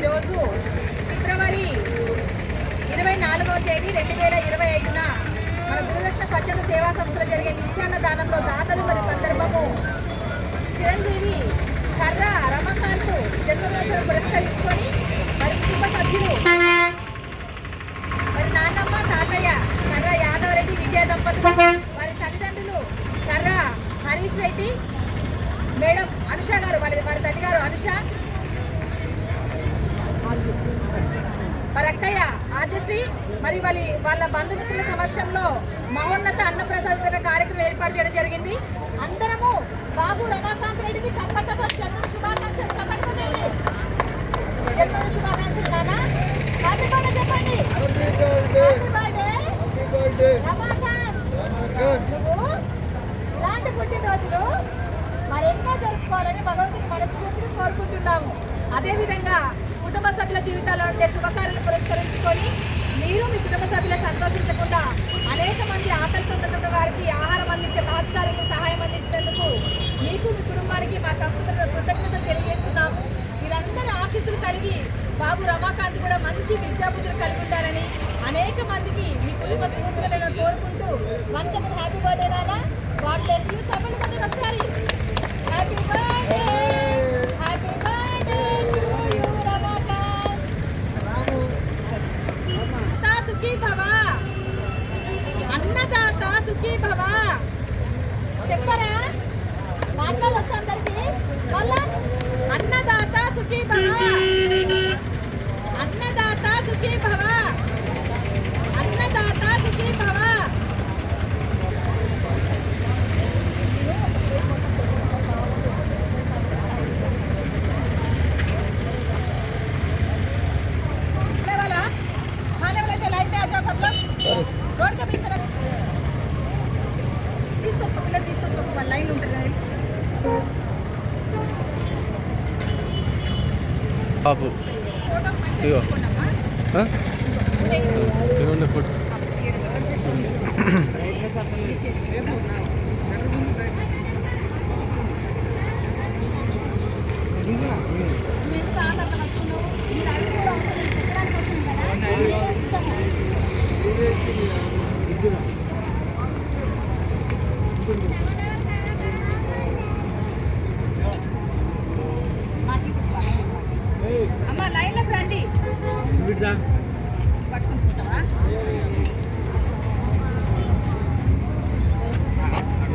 ఈరోజు ఫిబ్రవరి ఇరవై నాలుగవ తేదీ రెండు వేల ఇరవై ఐదున మన గురుదక్ష స్వచ్ఛంద సేవా సంస్థలో జరిగే నిత్యాన్న దానంలో దాతలు మరి సందర్భము. చిరంజీవి కర్ర రమకాంత్ జన్మదినోత్సవం పురస్కరించుకొని మరి కుటుంబ సభ్యులు మరి నాన్నమ్మ తాతయ్య కర్ర యాదవ్ రెడ్డి విజయ దంపతులు వారి తల్లిదండ్రులు కర్ర హరీష్ రెడ్డి మేడం అనుష గారు వాళ్ళ వారి తల్లి గారు అనుష వెంకయ్య ఆదిశ్రీ మరి వాళ్ళ వాళ్ళ బంధుమిత్రుల సమక్షంలో మహోన్నత అన్నప్రసాద కార్యక్రమం ఏర్పాటు చేయడం జరిగింది. అందరము బాబు రమాకాంత్ రెడ్డికి చప్పట్లతో జన్మ శుభాకాంక్షలు చప్పట్లతోనండి జన్మ శుభాకాంక్షలు నానా. హ్యాపీ బర్త్డే చెప్పండి. Happy birthday Ramakanth. నువ్వు ఇలాంటి పుట్టినరోజులు మరెన్నో జరుపుకోవాలని భగవంతుని మనస్ఫూర్తిని కోరుకుంటున్నాము. అదేవిధంగా కుటుంబ సభ్యుల జీవితాల్లో ఉండే శుభకార్యాలు పురస్కరించుకొని మీరు మీ కుటుంబ సభ్యులు సంతోషించకుండా అనేక మంది ఆకలితో ఉన్నటువంటి వారికి ఆహారం అందించే మహత్కార్యకు సహాయం అందించినందుకు మీకు మీ కుటుంబానికి మా సంస్కృతిలో కృతజ్ఞత తెలియజేస్తున్నాము మీరందరి ఆశీస్సులు కలిగి బాబు రమాకాంత్ కూడా మంచి విద్యాబుద్ధులు కలిగి ఉండాలని అనేక మందికి మీ కుటుంబ స్ఫూర్తిగా నేను కోరుకుంటూ వన్స్ హ్యాపీ బర్త్డే నాన్న. గాడ్ బ్లెస్ యూ చెప్పండి కొంచెం ఒకసారి happy birthday happy birthday to you Ramakanth తా సుఖీ భవ అన్నదాత సుఖీ భవ. చెప్పరా? మాట్లాడవచ్చు అందరికి? మళ్ళా? అన్నదాత సుఖీ భవ. బాబు ఫోటోస్ మంచిగా ఇదిగో.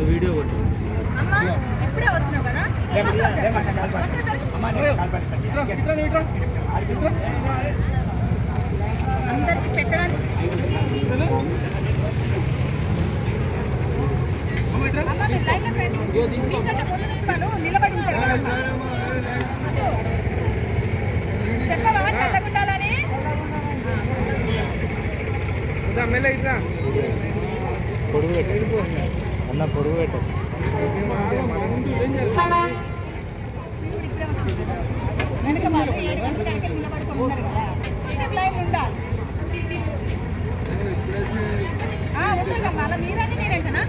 వీడియో కొట్టు అమ్మ ఇప్పుడే వచ్చినావు కదా పెట్టడానికి అమ్మ మీరు లైన్లోకి రండి మీకంటే ముందు నుంచి వాళ్ళు నిలబడి ఉంటారు కదా అదో. చెప్పవా చల్లగుండాలని పొడుగు పెట్టు అన్న పొడుగు పెట్టు వెనక వాళ్ళు ఏడు గంటల దాకా నిలబడుకొని ఉన్నారు కదా కొంచెం లైన్ ఉండాలి ఆ, ఉంటాయి మళ్ళీ మీరని మీరేంటనా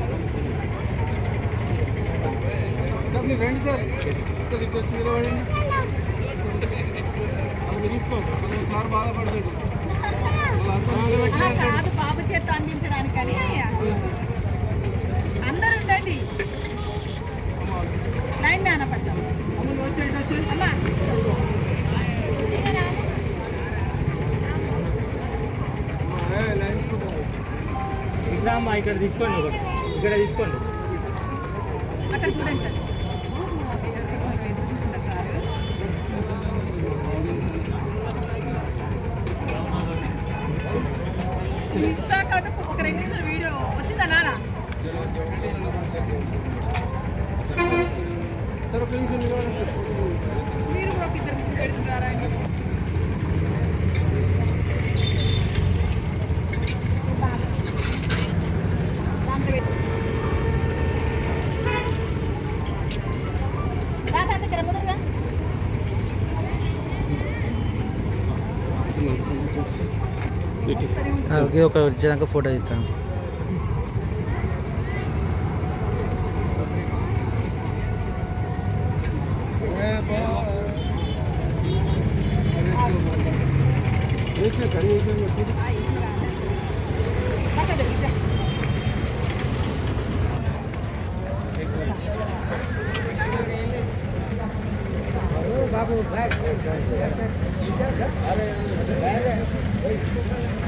రండి సార్ ఇక్కడ ఇక్కడ నిలబడండి అది తీసుకో అది సార్ బాధపడతాడు ఆ, కాదు బాబు చేత అందించడానికని అందరూ ఉండండి లైన్ మ్యాన్ పడతాం అమ్మా ఇక్కడ తీసుకోండి ఒకటి ఇక్కడ తీసుకోండి అక్కడ చూడండి సార్ ఇస్తా కాదు రెండు నిమిషాలు వీడియో వచ్చిందా నాన్న? మీరు కూడా ఒక ఇద్దరు ముగ్గురు పెడుతున్నారా ఒక వచ్చినాక ఫోటో ఇట్లా. బాబు Thank you.